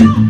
Thank you.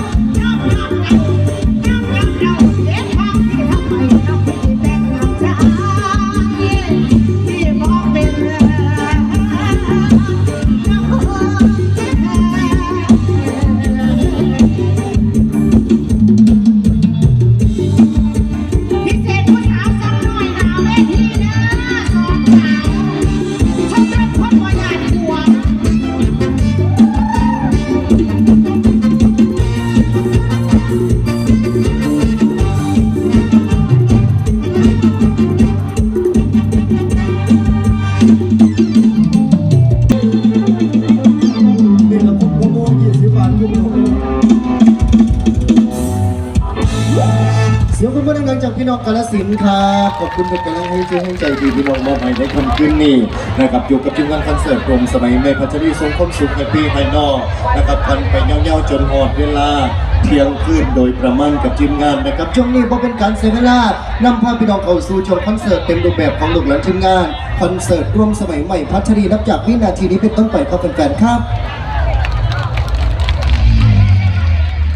จากพี่น้องกาลสินธุ์ครับขอบคุณเป็นกำลังให้ใจให้ใจดีพี่น้องมอบให้ในคำคืนนี้นะครับอยู่กับทีมงานคอนเสิร์ตรวมสมัยไม่พัชรีทรงคมสุขแฮปปี้ไฮนอลนะครับกันไปเงาๆจนหอดเวลาเที่ยงคืนโดยประมาณกับทีมงานนะครับช่วงนี้พอเป็นการเสียเวลานำพาพี่น้องเข้าสู่ชมคอนเสิร์ตเต็มรูปแบบของลูกหลานทีมงานคอนเสิร์ตร่วมสมัยใหม่พัชรีนับจากวินาทีนี้เป็นต้นไปครับแฟนๆครับ